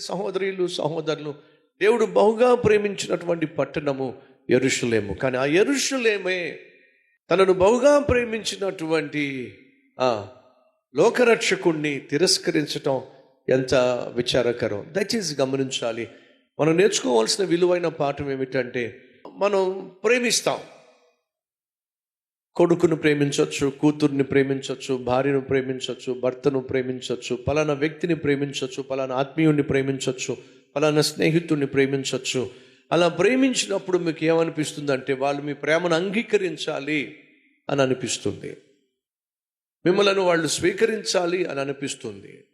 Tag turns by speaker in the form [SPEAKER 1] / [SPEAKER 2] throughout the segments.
[SPEAKER 1] సహోదరులు సహోదరులు దేవుడు బహుగా ప్రేమించినటువంటి పట్టణము ఎరుషులేము కానీ ఆ ఎరుషులేమే తనను బహుగా ప్రేమించినటువంటి ఆ లోకరక్షకుణ్ణి తిరస్కరించటం ఎంత విచారకరం. దయచేసి గమనించాలి. మనం నేర్చుకోవాల్సిన విలువైన పాఠం ఏమిటంటే మనం ప్రేమిస్తాం. కొడుకును ప్రేమించవచ్చు కూతుర్ని ప్రేమించవచ్చు భార్యను ప్రేమించవచ్చు భర్తను ప్రేమించవచ్చు పలానా వ్యక్తిని ప్రేమించవచ్చు పలానా ఆత్మీయుణ్ణి ప్రేమించవచ్చు పలానా స్నేహితుడిని ప్రేమించవచ్చు అలా ప్రేమించినప్పుడు మీకు ఏమనిపిస్తుంది అంటే వాళ్ళు మీ ప్రేమను అంగీకరించాలి అని అనిపిస్తుంది. మిమ్మలను వాళ్ళు స్వీకరించాలి అని అనిపిస్తుంది.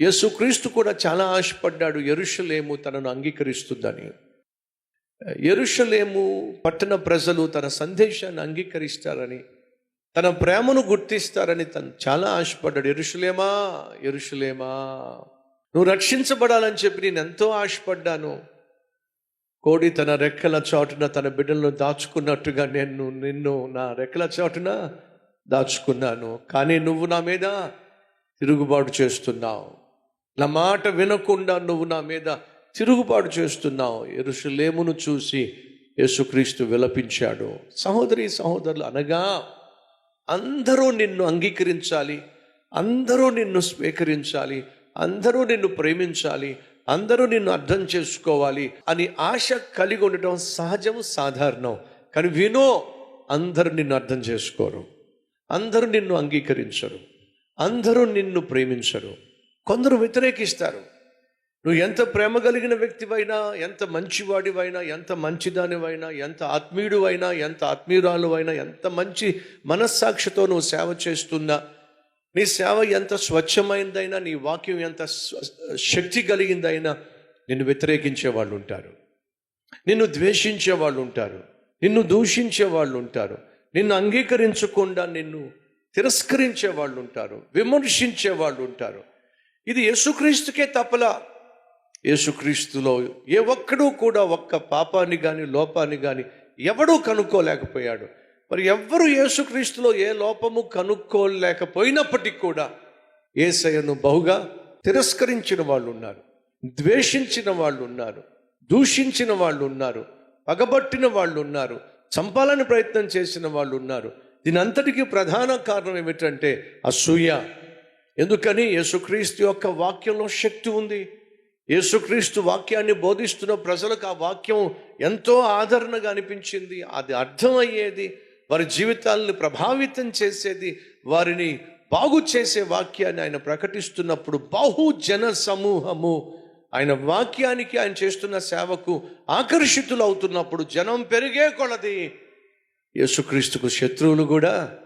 [SPEAKER 1] యేసుక్రీస్తు కూడా చాలా ఆశపడ్డాడు ఎరుషలేము తనను అంగీకరిస్తుందని. ఎరుషలేము పట్టణ ప్రజలు తన సందేశాన్ని అంగీకరిస్తారని తన ప్రేమను గుర్తిస్తారని తను చాలా ఆశపడ్డాడు. ఎరుషులేమా ఎరుషులేమా నువ్వు రక్షించబడాలని చెప్పి నేను ఎంతో ఆశపడ్డాను. కోడి తన రెక్కల చాటున తన బిడ్డలను దాచుకున్నట్టుగా నేను నిన్ను నా రెక్కల చాటున దాచుకున్నాను. కానీ నువ్వు నా మీద తిరుగుబాటు చేస్తున్నావు. నా మాట వినకుండా నువ్వు నా మీద తిరుగుబాటు చేస్తున్నావు. ఎరుషులేమును చూసి యేసుక్రీస్తు విలపించాడు. సహోదరి సహోదరులు అనగా అందరూ నిన్ను అంగీకరించాలి అందరూ నిన్ను స్వీకరించాలి అందరూ నిన్ను ప్రేమించాలి అందరూ నిన్ను అర్థం చేసుకోవాలి అని ఆశ కలిగి ఉండటం సహజం సాధారణం. కానీ వినో అందరూ నిన్ను అర్థం చేసుకోరు. అందరూ నిన్ను అంగీకరించరు. అందరూ నిన్ను ప్రేమించరు. కొందరు వ్యతిరేకిస్తారు. నువ్వు ఎంత ప్రేమ కలిగిన వ్యక్తివైనా ఎంత మంచివాడివైనా ఎంత మంచిదానివైనా ఎంత ఆత్మీయుడువైనా ఎంత ఆత్మీయురాలు అయినా ఎంత మంచి మనస్సాక్షితో నువ్వు సేవ చేస్తున్నా నీ సేవ ఎంత స్వచ్ఛమైనదైనా నీ వాక్యం ఎంత శక్తి కలిగిందైనా నిన్ను వ్యతిరేకించే వాళ్ళు ఉంటారు నిన్ను ద్వేషించే వాళ్ళు ఉంటారు నిన్ను దూషించే వాళ్ళు ఉంటారు నిన్ను అంగీకరించకుండా నిన్ను తిరస్కరించే వాళ్ళు ఉంటారు విమర్శించే వాళ్ళు ఉంటారు ఇది యేసుక్రీస్తుకే తప్పలా యేసుక్రీస్తులో ఏ ఒక్కడూ కూడా ఒక్క పాపాన్ని కానీ లోపాన్ని కానీ ఎవడూ కనుక్కోలేకపోయాడు. మరి ఎవ్వరు యేసుక్రీస్తులో ఏ లోపము కనుక్కోలేకపోయినప్పటికీ కూడా ఏసయ్యను బహుగా తిరస్కరించిన వాళ్ళు ఉన్నారు ద్వేషించిన వాళ్ళు ఉన్నారు దూషించిన వాళ్ళు ఉన్నారు పగబట్టిన వాళ్ళు ఉన్నారు చంపాలని ప్రయత్నం చేసిన వాళ్ళు ఉన్నారు దీని అంతటికీ ప్రధాన కారణం ఏమిటంటే అసూయ. ఎందుకని? యేసుక్రీస్తు యొక్క వాక్యంలో శక్తి ఉంది. యేసుక్రీస్తు వాక్యాన్ని బోధిస్తున్న ప్రజలకు ఆ వాక్యం ఎంతో ఆదరణగా అనిపించింది. అది అర్థమయ్యేది వారి జీవితాలను ప్రభావితం చేసేది వారిని బాగు చేసే వాక్యాన్ని ఆయన ప్రకటిస్తున్నప్పుడు బహుజన సమూహము. ఆయన వాక్యానికి ఆయన చేస్తున్న సేవకు ఆకర్షితులు అవుతున్నప్పుడు జనం పెరిగే కొలది యేసుక్రీస్తుకు శత్రువులు కూడా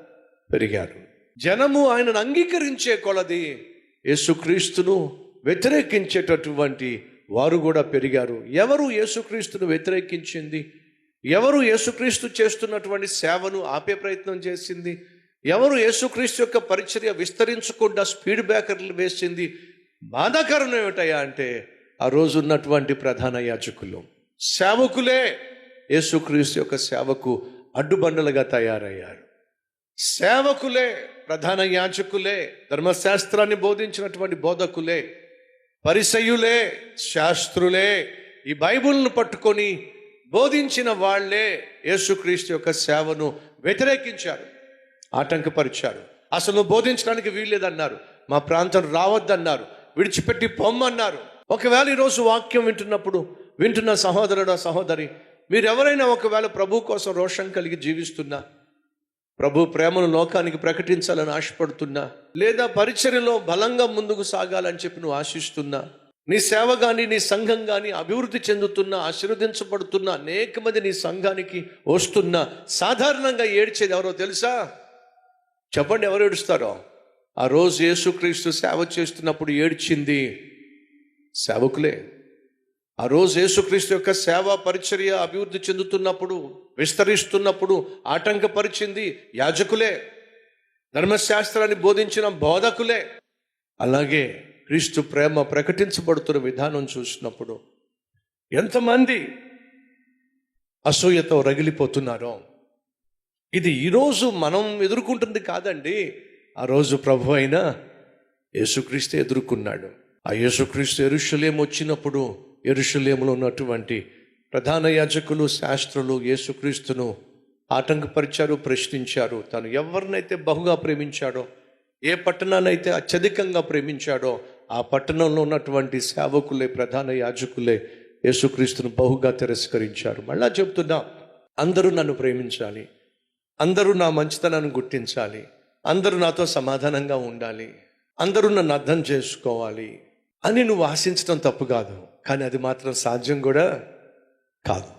[SPEAKER 1] పెరిగారు. జనము ఆయనను అంగీకరించే కొలది యేసుక్రీస్తును వ్యతిరేకించేటటువంటి వారు కూడా పెరిగారు. ఎవరు యేసుక్రీస్తును వ్యతిరేకించింది? ఎవరు యేసుక్రీస్తు చేస్తున్నటువంటి సేవను ఆపే ప్రయత్నం చేసింది? ఎవరు యేసుక్రీస్తు యొక్క పరిచర్య విస్తరించకుండా స్పీడ్ బ్రేకర్లు వేసింది? బాధాకరం ఏమిటయా అంటే ఆ రోజు ఉన్నటువంటి ప్రధాన యాజకులు. సేవకులే యేసుక్రీస్తు యొక్క సేవకు అడ్డుబండలుగా తయారయ్యారు. సేవకులే ప్రధాన యాజకులే ధర్మశాస్త్రాన్ని బోధించినటువంటి బోధకులే పరిసయులే శాస్త్రులే ఈ బైబిల్ను పట్టుకొని బోధించిన వాళ్ళే యేసుక్రీస్తు యొక్క సేవను వ్యతిరేకించారు ఆటంకపరిచారు. అసలు బోధించడానికి వీల్లేదన్నారు. మా ప్రాంతం రావద్దన్నారు. విడిచిపెట్టి పొమ్మన్నారు. ఒకవేళ ఈరోజు వాక్యం వింటున్నప్పుడు వింటున్న సహోదరుడు సహోదరి మీరెవరైనా ఒకవేళ ప్రభు కోసం రోషం కలిగి జీవిస్తున్నా ప్రభు ప్రేమను లోకానికి ప్రకటించాలని ఆశపడుతున్నా లేదా పరిచర్యలో బలంగా ముందుకు సాగాలని చెప్పి నువ్వు ఆశిస్తున్నా నీ సేవ కానీ నీ సంఘం కానీ అభివృద్ధి చెందుతున్నా ఆశీర్వదించబడుతున్నా అనేక మంది నీ సంఘానికి వస్తున్నా సాధారణంగా ఏడ్చేది ఎవరో తెలుసా? చెప్పండి ఎవరు ఏడుస్తారో? ఆ రోజు యేసుక్రీస్తు సేవ చేస్తున్నప్పుడు ఏడ్చింది సేవకులే. ఆ రోజు యేసుక్రీస్తు యొక్క సేవా పరిచర్య అభివృద్ధి చెందుతున్నప్పుడు విస్తరిస్తున్నప్పుడు ఆటంకపరిచింది యాజకులే. ధర్మశాస్త్రాన్ని బోధించిన బోధకులే. అలాగే క్రీస్తు ప్రేమ ప్రకటించబడుతున్న విధానం చూసినప్పుడు ఎంతమంది అసూయతో రగిలిపోతున్నారో. ఇది ఈరోజు మనం ఎదుర్కొంటుంది కాదండి. ఆ రోజు ప్రభు అయిన యేసుక్రీస్తు ఎదుర్కొన్నాడు. ఆ యేసుక్రీస్తు ఎరుషులేం వచ్చినప్పుడు ఎరుషలేములో ఉన్నటువంటి ప్రధాన యాజకులు శాస్త్రులు యేసుక్రీస్తును ఆటంకపరిచారు ప్రశ్నించారు. తను ఎవరినైతే బహుగా ప్రేమించాడో ఏ పట్టణాన్నైతే అత్యధికంగా ప్రేమించాడో ఆ పట్టణంలో ఉన్నటువంటి సేవకులే ప్రధాన యాజకులే యేసుక్రీస్తును బహుగా తిరస్కరించారు. మళ్ళా చెప్తున్నా అందరూ నన్ను ప్రేమించాలి అందరూ నా మంచితనాన్ని గుర్తించాలి అందరూ నాతో సమాధానంగా ఉండాలి అందరూ నన్ను అర్థం చేసుకోవాలి. అని నువ్వు ఆశించడం తప్పు కాదు. కానీ అది మాత్రం సాధ్యం కూడా కాదు.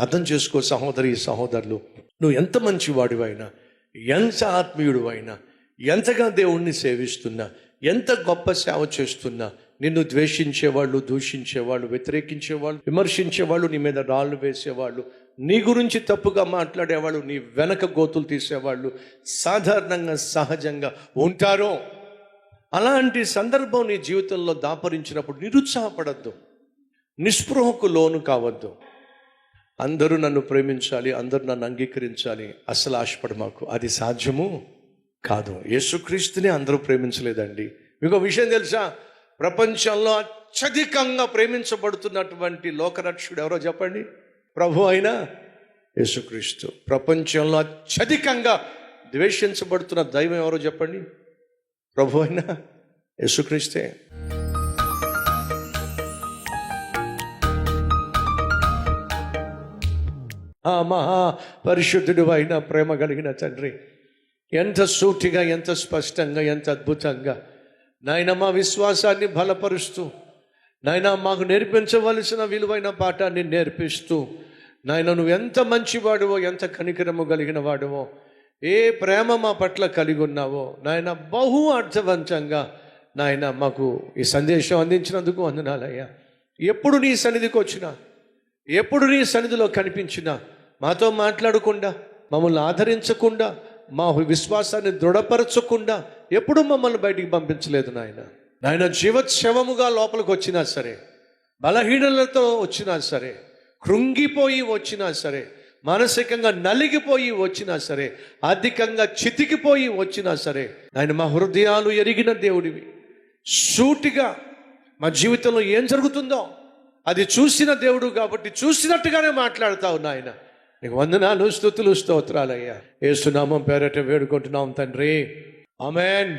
[SPEAKER 1] అర్థం చేసుకో సహోదరి సహోదరులు. నువ్వు ఎంత మంచివాడివైనా ఎంత ఆత్మీయుడు అయినా ఎంతగా దేవుణ్ణి సేవిస్తున్నా ఎంత గొప్ప సేవ చేస్తున్నా నిన్ను ద్వేషించేవాళ్ళు దూషించేవాళ్ళు వ్యతిరేకించేవాళ్ళు విమర్శించేవాళ్ళు నీ మీద రాళ్ళు వేసేవాళ్ళు నీ గురించి తప్పుగా మాట్లాడేవాళ్ళు నీ వెనక గోతులు తీసేవాళ్ళు సాధారణంగా సహజంగా ఉంటారో అలాంటి సందర్భం నీ జీవితంలో దాపరించినప్పుడు నిరుత్సాహపడద్దు. నిస్పృహకు లోను కావద్దు. అందరూ నన్ను ప్రేమించాలి అందరూ నన్ను అంగీకరించాలి. అసలు ఆశపడ మాకు. అది సాధ్యము కాదు. యేసుక్రీస్తుని అందరూ ప్రేమించలేదండి. మీకు విషయం తెలుసా? ప్రపంచంలో అత్యధికంగా ప్రేమించబడుతున్నటువంటి లోకరక్షుడు ఎవరో చెప్పండి? ప్రభు అయినా యేసుక్రీస్తు. ప్రపంచంలో అత్యధికంగా ద్వేషించబడుతున్న దైవం ఎవరో చెప్పండి? ప్రభు అయినా యేసుక్రీస్తే. ఆ మహా పరిశుద్ధుడు అయిన ప్రేమ కలిగిన తండ్రి ఎంత సూటిగా ఎంత స్పష్టంగా ఎంత అద్భుతంగా. నాయన మా విశ్వాసాన్ని బలపరుస్తూ నాయన మాకు నేర్పించవలసిన విలువైన పాఠాన్ని నేర్పిస్తూ నాయన నువ్వు ఎంత మంచివాడువో ఎంత కనికరము కలిగిన వాడువో ఏ ప్రేమ మా పట్ల కలిగి ఉన్నావో నాయన బహు అర్థవంతంగా నాయన మాకు ఈ సందేశం అందించినందుకు వందనాలయ్యా. ఎప్పుడు నీ సన్నిధికి వచ్చినా ఎప్పుడు నీ సన్నిధిలో కనిపించినా మాతో మాట్లాడకుండా మమ్మల్ని ఆదరించకుండా మా విశ్వాసాన్ని దృఢపరచకుండా ఎప్పుడు మమ్మల్ని బయటికి పంపించలేదు నాయన. నాయన జీవోత్సవముగా లోపలికి వచ్చినా సరే బలహీనలతో వచ్చినా సరే కృంగిపోయి వచ్చినా సరే మానసికంగా నలిగిపోయి వచ్చినా సరే అధికంగా చితికిపోయి వచ్చినా సరే ఆయన మా హృదయాలు ఎరిగిన దేవుడివి. సూటిగా మా జీవితంలో ఏం జరుగుతుందో అది చూసిన దేవుడు కాబట్టి చూసినట్టుగానే మాట్లాడుతావు నాయన నీకు వందనాలు స్థుతులు స్తోత్రాలయ్యా. ఏసునామం పేరట వేడుకుంటున్నాం తండ్రి.
[SPEAKER 2] అమెన్